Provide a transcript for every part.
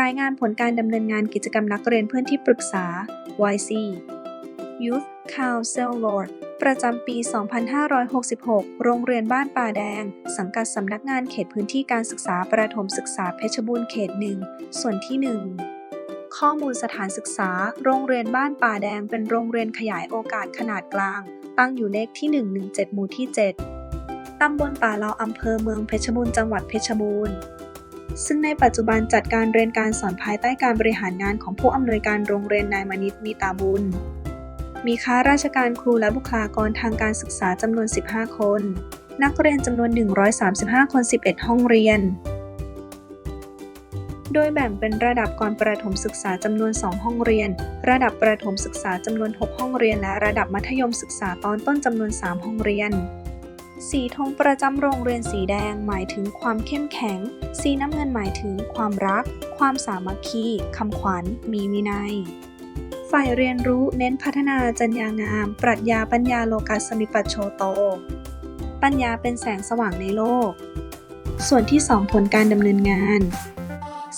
รายงานผลการดำเนินงานกิจกรรมนักเรียนเพื่อนที่ปรึกษา YC Youth Counselor ประจำปี 2566 โรงเรียนบ้านป่าแดง สังกัดสำนักงานเขตพื้นที่การศึกษาประถมศึกษาเพชรบูรณ์เขตหนึ่ง ส่วนที่ 1 ข้อมูลสถานศึกษา โรงเรียนบ้านป่าแดงเป็นโรงเรียนขยายโอกาสขนาดกลาง ตั้งอยู่เลขที่ 117 หมู่ที่ 7 ตำบลป่าเลาอำเภอเมืองเพชรบูรณ์จังหวัดเพชรบูรณ์ ซึ่งในปัจจุบันจัดการเรียนการสอนภายใต้การบริหารงานของผู้อำนวยการโรงเรียนนายมณิตมีตาบุญ มีข้าราชการครูและบุคลากรทางการศึกษาจำนวน 15 คน นักเรียนจำนวน 135 คน 11 ห้องเรียน โดยแบ่งเป็นระดับก่อนประถมศึกษาจำนวน 2 ห้องเรียน ระดับประถมศึกษาจำนวน 6 ห้องเรียน และระดับมัธยมศึกษาตอนต้นจำนวน 3 ห้องเรียน สีธงประจำโรงเรียนสีแดงหมายถึงความเข้มแข็ง สีน้ำเงินหมายถึงความรัก ความสามัคคี คำขวัญ มีวินัย ฝ่ายเรียนรู้เน้นพัฒนาจรรยางาม ปรัชญาปัญญาโลกาสสมิปัชโชโต ปัญญาเป็นแสงสว่างในโลก ส่วนที่ 2 ผลการดำเนินงาน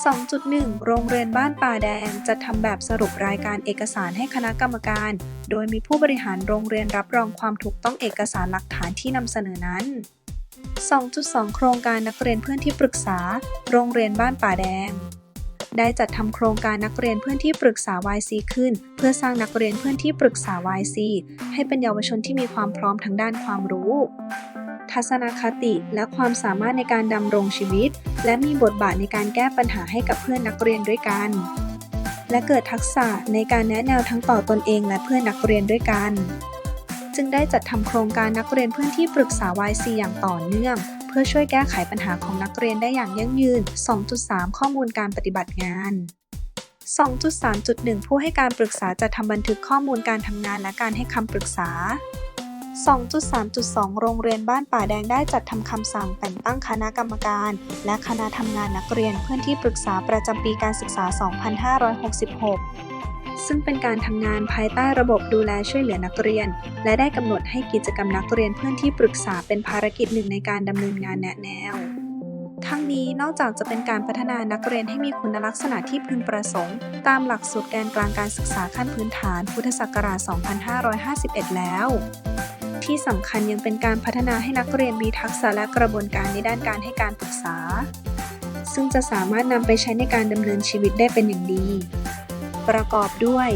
2.1 โรงเรียนบ้านป่าแดงจะทำแบบสรุปรายการเอกสารให้คณะกรรมการ โดยมีผู้บริหารโรงเรียนรับรองความถูกต้องเอกสารหลักฐานที่นำเสนอนั้น 2.2 โครงการนักเรียนเพื่อนที่ปรึกษา โรงเรียนบ้านป่าแดง ได้จัดทำโครงการนักเรียนเพื่อนที่ปรึกษา YC ขึ้น เพื่อสร้างนักเรียนเพื่อนที่ปรึกษา YC ให้เป็นเยาวชนที่มีความพร้อมทางด้านความรู้ ทัศนคติ และความสามารถในการดำรงชีวิต และมีบทบาทในการแก้ปัญหาให้กับเพื่อนนักเรียนด้วยกัน และเกิดทักษะในการแนะแนวทั้งต่อตนเองและเพื่อนนักเรียนด้วยกัน จึงได้จัดทำโครงการนักเรียนเพื่อนที่ปรึกษา YC อย่างต่อเนื่อง เพื่อช่วยแก้ไขปัญหาของนักเรียนได้อย่างยั่งยืน 2.3 ข้อมูลการปฏิบัติงาน2.3.1 ผู้ให้การปรึกษาจะทำบันทึกข้อมูลการทำงานและการให้คำปรึกษา 2.3.2 โรงเรียนบ้านป่าแดงได้จัดทำคำสั่งแต่งตั้งคณะกรรมการ และคณะทำงานนักเรียนเพื่อนที่ปรึกษาประจำปีการศึกษา 2566 ซึ่งเป็นการทำงานภายใต้ระบบดูแลช่วยเหลือนักเรียน และได้กำหนดให้กิจกรรมนักเรียนเพื่อนที่ปรึกษาเป็นภารกิจหนึ่งในการดำเนินงานแนะแนวทั้งนี้นอกจากจะเป็นการพัฒนานักเรียนให้มีคุณลักษณะที่พึงประสงค์ ตามหลักสูตรแกนกลางการศึกษาขั้นพื้นฐานพุทธศักราช 2551 แล้ว ที่สำคัญยังเป็นการพัฒนาให้นักเรียนมีทักษะและกระบวนการในด้านการให้การปรึกษา ซึ่งจะสามารถนำไปใช้ในการดำเนินชีวิตได้เป็นอย่างดี ประกอบด้วย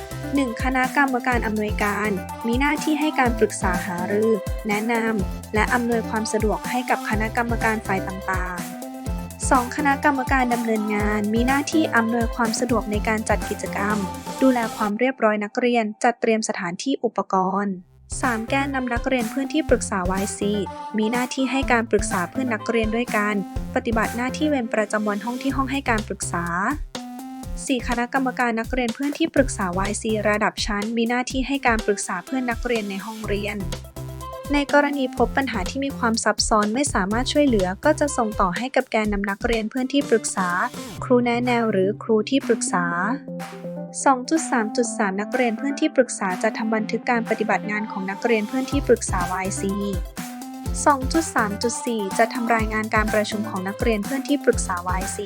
1. คณะกรรมการอำนวยการ มีหน้าที่ให้การปรึกษาหารือ แนะนำและอำนวยความสะดวกให้กับคณะกรรมการฝ่ายต่างๆ 2. คณะกรรมการดำเนินงาน มีหน้าที่อำนวยความสะดวกในการจัดกิจกรรม ดูแลความเรียบร้อยนักเรียน จัดเตรียมสถานที่อุปกรณ์ 3. แกนนำนักเรียนเพื่อนที่ปรึกษา YC มีหน้าที่ให้การปรึกษาเพื่อนนักเรียนด้วยกัน ปฏิบัติหน้าที่เวรประจำวันห้องที่ห้องให้การปรึกษา 4. คณะกรรมการนักเรียนเพื่อนที่ปรึกษา YC ระดับชั้น มีหน้าที่ให้การปรึกษาเพื่อนนักเรียนในห้องเรียน ในกรณีพบปัญหาที่มีความซับซ้อนไม่สามารถช่วยเหลือ ก็จะส่งต่อให้กับแกนนำนักเรียนเพื่อนที่ปรึกษา ครูแนะแนวหรือครูที่ปรึกษา 2.3.3 นักเรียนเพื่อนที่ปรึกษาจะทำบันทึกการปฏิบัติงานของนักเรียนเพื่อนที่ปรึกษา YC 2.3.4 จะทำรายงานการประชุมของนักเรียนเพื่อนที่ปรึกษา YC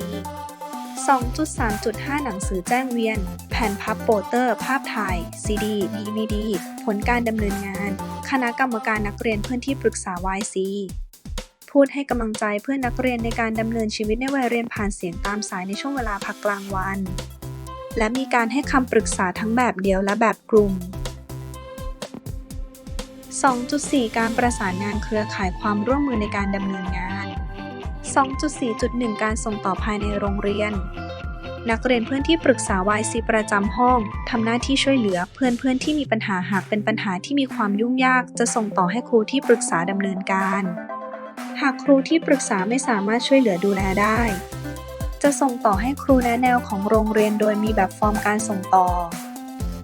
2.3.5 หนังสือแจ้งเวียน แผ่นพับโปสเตอร์ ภาพถ่าย CD DVD ผลการดำเนินงาน คณะกรรมการนักเรียนเพื่อนที่ปรึกษา YC พูดให้กำลังใจเพื่อนนักเรียนในการดำเนินชีวิตในวัยเรียนผ่านเสียงตามสายในช่วงเวลาพักกลางวัน และมีการให้คำปรึกษาทั้งแบบเดียวและแบบกลุ่ม 2.4 การประสานงานเครือข่ายความร่วมมือในการดำเนินงาน 2.4.1 การส่งต่อภายในโรงเรียน นักเรียนเพื่อนที่ปรึกษา YC ประจำห้องทำหน้าที่ช่วยเหลือเพื่อนเพื่อนที่มีปัญหาหากเป็นปัญหาที่มีความยุ่งยาก จะส่งต่อให้ครูที่ปรึกษาดำเนินการ หากครูที่ปรึกษาไม่สามารถช่วยเหลือดูแลได้ จะส่งต่อให้ครูแนะแนวของโรงเรียนโดยมีแบบฟอร์มการส่งต่อ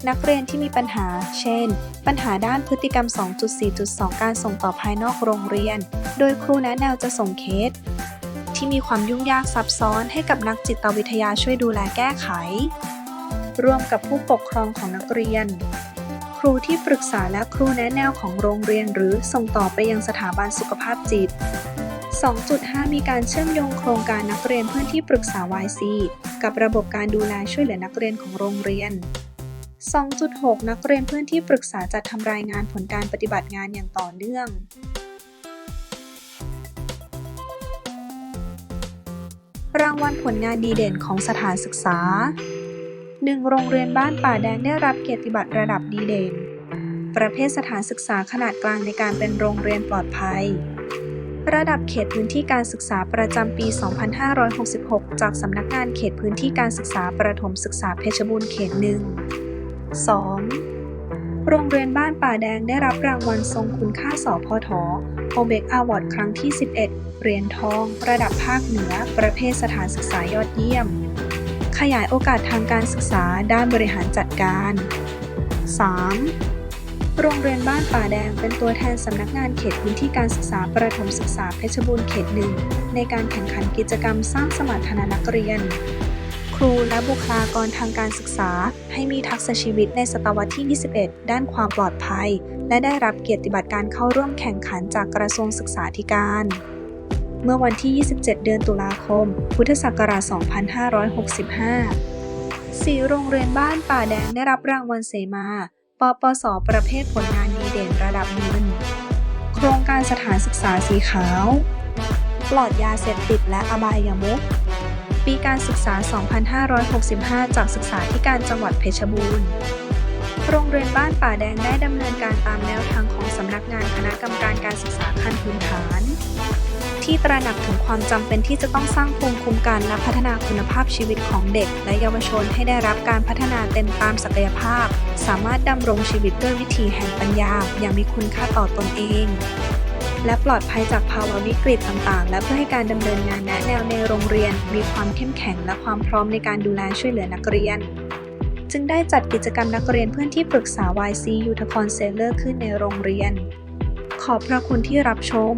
นักเรียนที่มีปัญหา เช่น ปัญหาด้านพฤติกรรม 2.4.2 การส่งต่อภายนอกโรงเรียน โดยครูแนะแนวจะส่งเคส ที่มีความยุ่งยากซับซ้อนให้กับนักจิตวิทยาช่วยดูแลแก้ไข ร่วมกับผู้ปกครองของนักเรียน ครูที่ปรึกษาและครูแนะแนวของโรงเรียนหรือส่งต่อไปยังสถาบันสุขภาพจิต 2.5 มีการเชื่อมโยงโครงการนักเรียนเพื่อนที่ปรึกษา YC กับระบบการดูแลช่วยเหลือนักเรียนของโรงเรียน 2.6 นักเรียนเพื่อนที่ปรึกษาจัดทำรายงานผลการปฏิบัติงานอย่างต่อเนื่อง รางวัลผลงานดีเด่นของสถานศึกษา 1. โรงเรียนบ้านป่าแดงได้รับเกียรติบัตรระดับดีเด่น ประเภทสถานศึกษาขนาดกลางในการเป็นโรงเรียนปลอดภัย ระดับเขตพื้นที่การศึกษาประจำปี 2566 จากสำนักงานเขตพื้นที่การศึกษาประถมศึกษาเพชรบูรณ์เขตหนึ่ง 2. โรงเรียนบ้านป่าแดงได้รับรางวัลทรงคุณค่าสพทโอเบกอวอร์ดครั้งที่ 11 เหรียญทอง ระดับภาคเหนือ ประเภทสถานศึกษายอดเยี่ยม ขยายโอกาสทางการศึกษาด้านบริหารจัดการ 3. โรงเรียนบ้านป่าแดงเป็นตัวแทนสำนักงานเขตพื้นที่การศึกษาประถมศึกษาเพชรบูรณ์เขตหนึ่งในการแข่งขันกิจกรรมสร้างสมรรถนะนักเรียน ครูและบุคลากรทางการศึกษา ให้มีทักษะชีวิตในศตวรรษที่ 21 ด้านความปลอดภัย และได้รับเกียรติบัตรการเข้าร่วมแข่งขันจากกระทรวงศึกษาธิการ เมื่อวันที่ 27 เดือนตุลาคม พุทธศักราช 2565สี่โรงเรียนบ้านป่าแดงได้รับรางวัลเสมา ปปส ประเภทผลงานดีเด่นระดับเงินโครงการสถานศึกษาสีขาว ปลอดยาเสพติดและอบายามุข ปีการศึกษา 2565 จากศึกษาธิการจังหวัดเพชรบูรณ์ โรงเรียนบ้านป่าแดงได้ดำเนินการตามแนวทางของสำนักงานคณะกรรมการการศึกษาขั้นพื้นฐาน ที่ตระหนักถึงความจำเป็นที่จะต้องสร้างภูมิคุ้มกันและพัฒนาคุณภาพชีวิตของเด็ก และเยาวชนให้ได้รับการพัฒนาเต็มตามศักยภาพ สามารถดำรงชีวิตด้วยวิถีแห่งปัญญา อย่างมีคุณค่าต่อตนเอง และปลอดภัยจากภาวะวิกฤตต่างๆ และเพื่อให้การดำเนินงานแนะแนวในโรงเรียน มีความเข้มแข็งและความพร้อมในการดูแลช่วยเหลือนักเรียนจึงได้จัดกิจกรรมนักเรียนเพื่อนที่ปรึกษา YC ยูทคอนเซเลอร์ขึ้นในโรงเรียน ขอบพระคุณที่รับชม